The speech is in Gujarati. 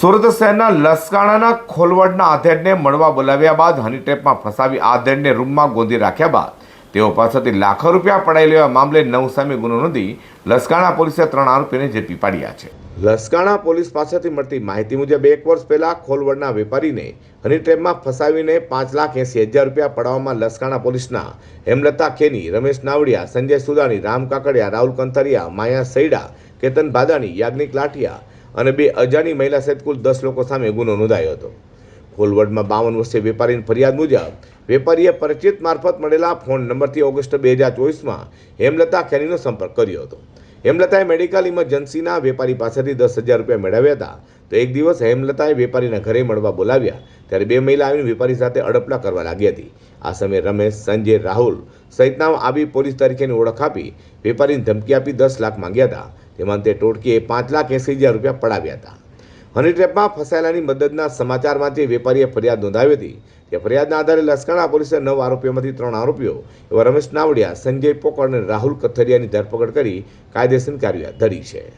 સુરત શહેરના લસકાણાના ખોલવડના આધેડને મળવા બોલાવ્યા બાદ હનીટેપમાં ફસાવી આધેડને રૂમમાં ગોંધી રાખ્યા બાદ તેઓ પાસેથી લાખો રૂપિયા પડાઈ લેવા મામલે નવ સામે ગુનો નોંધી લસકાણા પોલીસે ત્રણ આરોપીને ઝડપી પાડ્યા છે. લસકાણા પોલીસ પાસેથી મળતી માહિતી મુજબ એક વર્ષ પહેલા ખોલવડના વેપારીને હનીટ્રેપમાં ફસાવીને પાંચ લાખ એંસી હજાર રૂપિયા પડાવવામાં લસકાણા પોલીસના હેમલતા ખેની, રમેશ નાવડિયા, સંજય સુદાણી, રામ કાકડિયા, રાહુલ કંથરિયા, માયા સૈડા, કેતન બાદાણી યાજ્ઞિક લાઠિયા અને બે અજાણી મહિલા સહિત કુલ દસ લોકો સામે ગુનો નોંધાયો હતો. કોલવડમાં બાવન વર્ષીય વેપારીની ફરિયાદ મુજબ, વેપારીએ પરિચિત મારફત મળેલા ફોન નંબરથી ઓગસ્ટ બે હજાર ચોવીસમાં હેમલતા ખેનીનો સંપર્ક કર્યો હતો. હેમલતાએ મેડિકલ ઇમરજન્સીના વેપારી પાસેથી દસ હજાર રૂપિયા મેળવ્યા હતા. તો એક દિવસ હેમલતાએ વેપારીના ઘરે મળવા બોલાવ્યા. ત્યારે બે મહિલા આવીને વેપારી સાથે અડપલા કરવા લાગી હતી. આ સમયે રમેશ, સંજય, રાહુલ સહિતના આવી પોલીસ તરીકેની ઓળખ આપી વેપારીને ધમકી આપી દસ લાખ માંગ્યા હતા. તેમાં તે ટોટકીએ પાંચ લાખ એંસી હજાર રૂપિયા પડાવ્યા હતા. હની ટ્રેપમાં ફસાયેલાની મદદના સમાચારમાંથી વેપારીએ ફરિયાદ નોંધાવી હતી તે ફરિયાદના આધારે લશ્કરના પોલીસે નવ આરોપીઓમાંથી ત્રણ આરોપીઓ એવા રમેશ નાવડિયા, સંજય પોકળ અને રાહુલ કથરિયાની ધરપકડ કરી કાયદેસરની કાર્યવાહી ધરી છે.